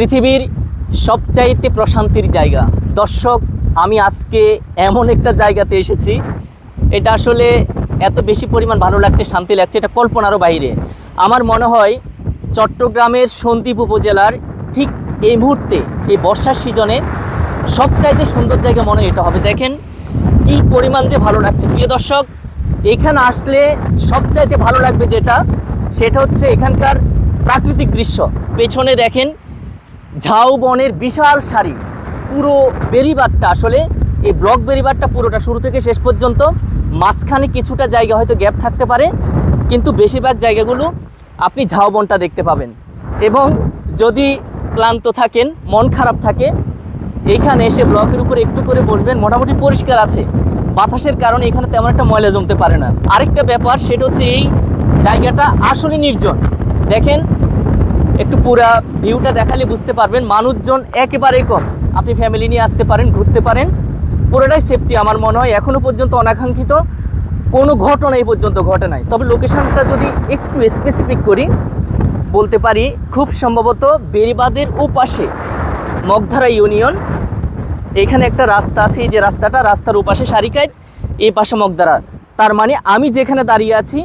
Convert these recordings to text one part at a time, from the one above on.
পৃথিবীর সবচাইতে প্রশান্তির জায়গা। দর্শক, আমি আজকে এমন একটা জায়গাতে এসেছি। এটা আসলে এত বেশি পরিমাণ ভালো লাগছে, শান্তি লাগছে, এটা কল্পনারও বাইরে। আমার মনে হয় চট্টগ্রামের সন্দ্বীপ উপজেলার ঠিক এই মুহূর্তে, এই বর্ষার সিজনে সবচাইতে সুন্দর জায়গা মনে এটা হবে। দেখেন কি পরিমাণ যে ভালো লাগছে। প্রিয় দর্শক, এখানে আসলে সবচাইতে ভালো লাগবে যেটা, সেটা হচ্ছে এখানকার প্রাকৃতিক দৃশ্য। পেছনে দেখেন ঝাউবনের বিশাল সারি। পুরো বেরিবারটা আসলে, এই ব্লক বেরিবারটা পুরোটা শুরু থেকে শেষ পর্যন্ত মাঝখানে কিছুটা জায়গা হয়তো গ্যাপ থাকতে পারে, কিন্তু বেশিরভাগ জায়গাগুলো আপনি ঝাউবনটা দেখতে পাবেন। এবং যদি ক্লান্ত থাকেন, মন খারাপ থাকে, এখানে এসে ব্লকের উপর একটু করে বসবেন, মোটামুটি পরিষ্কার আছে। বাতাসের কারণে এখানে তেমন একটা ময়লা জমতে পারে না। আরেকটা ব্যাপার, সেটা হচ্ছে এই জায়গাটা আসলে নির্জন। দেখেন একটু পুরা ভিউটা দেখালে বুঝতে পারবেন, মানুষজন একেবারে কম। আপনি ফ্যামিলি নিয়ে আসতে পারেন, ঘুরতে পারেন, পুরোটাই সেফটি আমার মনে হয়। এখনও পর্যন্ত অনাকাঙ্ক্ষিত কোনো ঘটনা এই পর্যন্ত ঘটে নাই। তবে লোকেশানটা যদি একটু স্পেসিফিক করি, বলতে পারি খুব সম্ভবত বেরিবাদের ওপাশে মগধারা ইউনিয়ন এখানে একটা রাস্তা আছে, এই যে রাস্তাটা, রাস্তার ওপাশে সারিকায়, এই পাশে মগদারা তার মানে আমি যেখানে দাঁড়িয়ে আছি,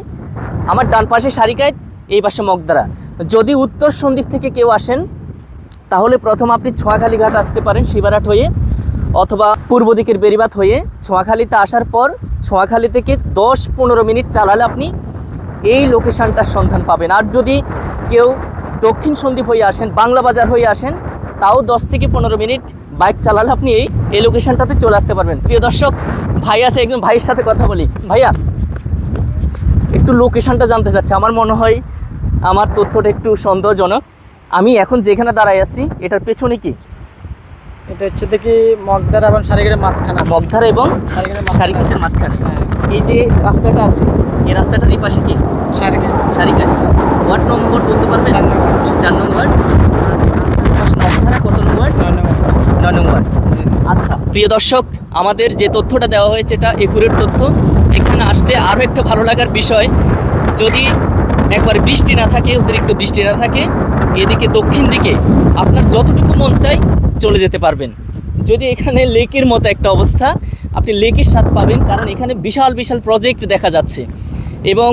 আমার ডান পাশে সারিকায় এই পাশে মগদারা। যদি উত্তর সন্দ্বীপ থেকে কেউ আসেন, তাহলে প্রথম আপনি ছোঁয়াখালী ঘাট আসতে পারেন শিবারাট হয়ে, অথবা পূর্ব দিকের বেরিবাত হয়ে। ছোঁয়াখালীতে আসার পর ছোঁয়াখালী থেকে দশ পনেরো মিনিট চালালে আপনি এই লোকেশনটার সন্ধান পাবেন। আর যদি কেউ দক্ষিণ সন্দ্বীপ হয়ে আসেন, বাংলা বাজার হয়ে আসেন, তাও দশ থেকে পনেরো মিনিট বাইক চালালে আপনি এই লোকেশনটাতে চলে আসতে পারবেন। প্রিয় দর্শক, ভাই আছে, একজন ভাইয়ের সাথে কথা বলি। ভাইয়া একটু লোকেশানটা জানতে চাচ্ছি। আমার মনে হয় আমার তথ্যটা একটু সন্দেহজনক। আমি এখন যেখানে দাঁড়াই আছি এটার পেছনে কি? এটা হচ্ছে দেখি মগদার এবং সারিগের মাঝখানে মগধারা এবং সারিকাছের মাঝখানে এই যে রাস্তাটা আছে এই রাস্তাটার এই পাশে কি? সারিগের সারিকায় ওয়ার্ড নম্বর বলতে পারবেন? চার নম্বর চার নং ওয়ার্ড পাশে নবধারা কত নং ওয়ার্ড নয় নম্বর নয় নং ওয়ার্ড আচ্ছা প্রিয় দর্শক, আমাদের যে তথ্যটা দেওয়া হয়েছে এটা একুরেট তথ্য। এখানে আসতে আরও একটা ভালো লাগার বিষয়, যদি একবার বৃষ্টি না থাকে, অতিরিক্ত বৃষ্টি না থাকে, এদিকে দক্ষিণ দিকে আপনার যতটুকু মন চাই চলে যেতে পারবেন। যদি এখানে লেকের মতো একটা অবস্থা, আপনি লেকের স্বাদ পাবেন, কারণ এখানে বিশাল বিশাল প্রজেক্ট দেখা যাচ্ছে। এবং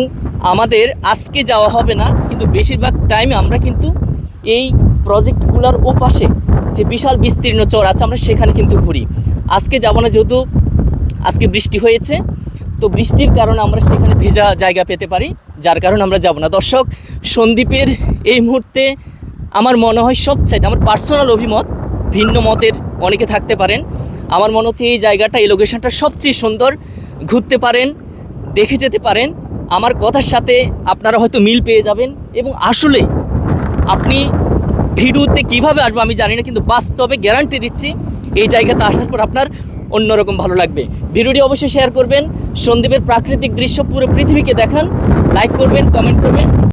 আমাদের আজকে যাওয়া হবে না, কিন্তু বেশিরভাগ টাইমে আমরা কিন্তু এই প্রজেক্টগুলোর ওপাশে যে বিশাল বিস্তীর্ণ চর আছে, আমরা সেখানে কিন্তু ঘুরি। আজকে যাব না যেহেতু আজকে বৃষ্টি হয়েছে, তো বৃষ্টির কারণে আমরা সেখানে ভেজা জায়গা পেতে পারি, যার কারণে আমরা যাব না। দর্শক, সন্দীপের এই মুহূর্তে আমার মনে হয় সবচাইতে আমার পার্সোনাল অভিমত, ভিন্ন মতের অনেকে থাকতে পারেন। আমার মনে হচ্ছে এই জায়গাটা, এই লোকেশনটা সবচেয়ে সুন্দর। ঘুরতে পারেন, দেখে যেতে পারেন। আমার কথার সাথে আপনারা হয়তো মিল পেয়ে যাবেন এবং আসলে আপনি ভিডিওতে কীভাবে আসব আমি জানি না, কিন্তু বাস্তবে গ্যারান্টি দিচ্ছি এই জায়গাতে আসার পর আপনার অন্যরকম ভালো লাগবে। ভিডিওটি অবশ্যই শেয়ার করবেন, সন্দীপের প্রাকৃতিক দৃশ্য পুরো পৃথিবীকে দেখান। লাইক করবেন কমেন্ট করবেন।